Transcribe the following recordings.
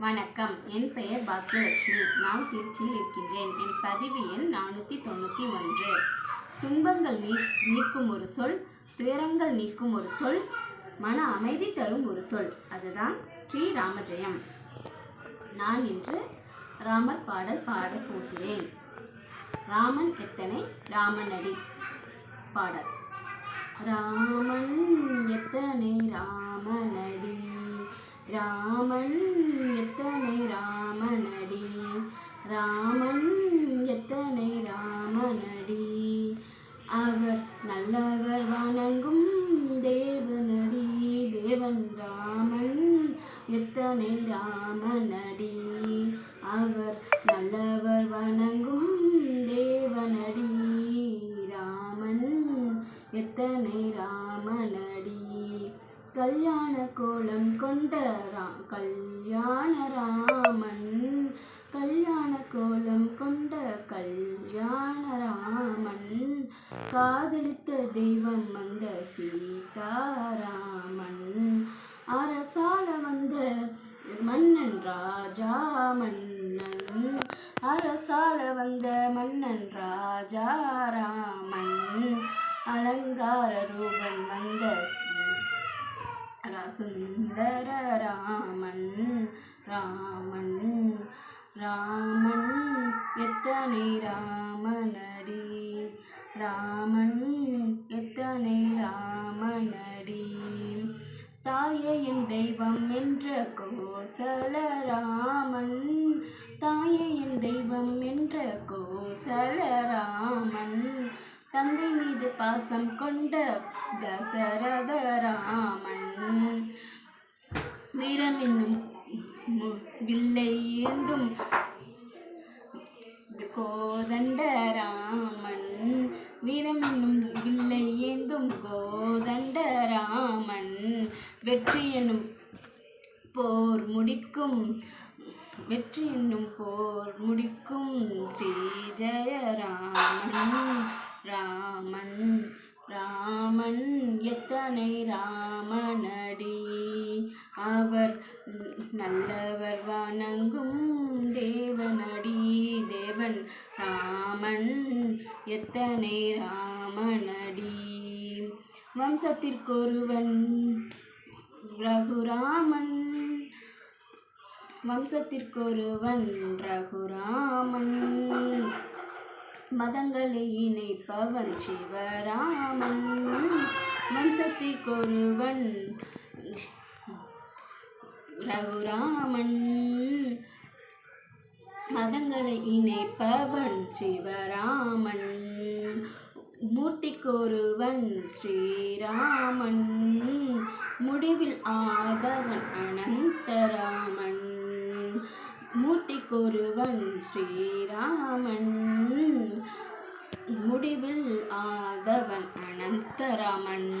வணக்கம். என் பெயர் பாக்கியலட்சுமி. நான் திருச்சியில் இருக்கின்றேன். என் பதிவு எண் நானூற்றி தொண்ணூற்றி ஒன்று. துன்பங்கள் நீ நீக்கும் ஒரு சொல் துயரங்கள் நீக்கும் ஒரு சொல் மன அமைதி தரும் ஒரு சொல். அதுதான் ஸ்ரீ ராமஜெயம் நான் இன்று ராமர் பாடல் பாடப் போகிறேன். ராமன் எத்தனை? ராமனடி பாடல். ராமன் எத்தனை? ராமனடி ராமன் எத்தனை ராமனடி? ராமன் எத்தனை ராமனடி? அவர் நல்லவர் வணங்கும் தேவனடி. தேவன் ராமன் எத்தனை ராமனடி? அவர் நல்லவர் வணங்கும் தேவனடி. ராமன் எத்தனை ராமனடி? கல்யாண கோலம் கொண்ட ரா கல்யாண ராமன். கல்யாண கோலம் கொண்ட கல்யாண ராமன். காதலித்த தெய்வம் வந்த சீதாராமன். அரசால வந்த மன்னன் ராஜா மன்னன் அரசால வந்த மன்னன் ராஜா ராமன் அலங்கார ரூபன் வந்த சுந்தர ராமன் ராமன் ராமன் எத்தனை ராமனடி? ராமன் எத்தனை ராமனடி? தாயே என் தெய்வம் என்ற கோசல ராமன் தாயே என் தெய்வம் என்ற கோசல ராமன். பாசம் கொண்ட தசரத ராமன். வீரம் என்னும் வில்லை ஏந்தும் கோதண்ட ராமன். வீரம் என்னும் வில்லை ஏந்தும் கோதண்ட ராமன். வெற்றி என்னும் போர் முடிக்கும் வெற்றி என்னும் போர் முடிக்கும் ஸ்ரீ ஜெயராமன் ராமன் ராமன் எத்தனை ராமனடி? அவர் நல்லவர் வணங்கும் தேவனடி. தேவன் ராமன் எத்தனை ராமனடி? வம்சத்திற்கொருவன் ரகுராமன். வம்சத்திற்கொருவன் ரகுராமன். மதங்களை இணைப்பவன் சிவராமன். வம்சத்திற்கொருவன் ரகுராமன். மதங்களை இணைப்பவன் சிவராமன். மூர்த்திக்கொருவன் ஸ்ரீராமன். முடிவில் ஆதவன் அனந்தராமன். மூர்த்திக்கொருவன் ஸ்ரீராமன். ராமன்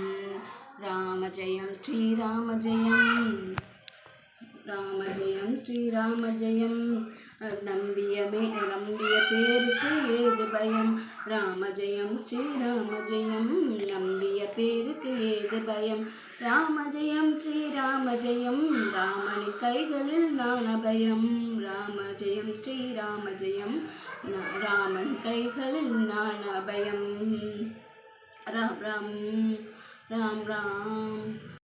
ராம ஜெயம் அனந்தராமன் ராமஜெயம் ஸ்ரீராமஜெயம் ராமஜெயம் ஸ்ரீராமஜெயம் நம்பியமே நம்பிய பேருக்கு ஏது பயம்? ராம ஜெயம் ஸ்ரீராம ஜெயம். நம்பிய பேருக்கு ஏது பயம்? ராம ஜெயம் ஸ்ரீராம ஜெயம். ராமனி கைகளில் நான பயம் ராம ஜெயம் ஸ்ரீராம ஜெயம். ராமன் கைகளில் நான பயம் ராம் ராம் ராம் ராம்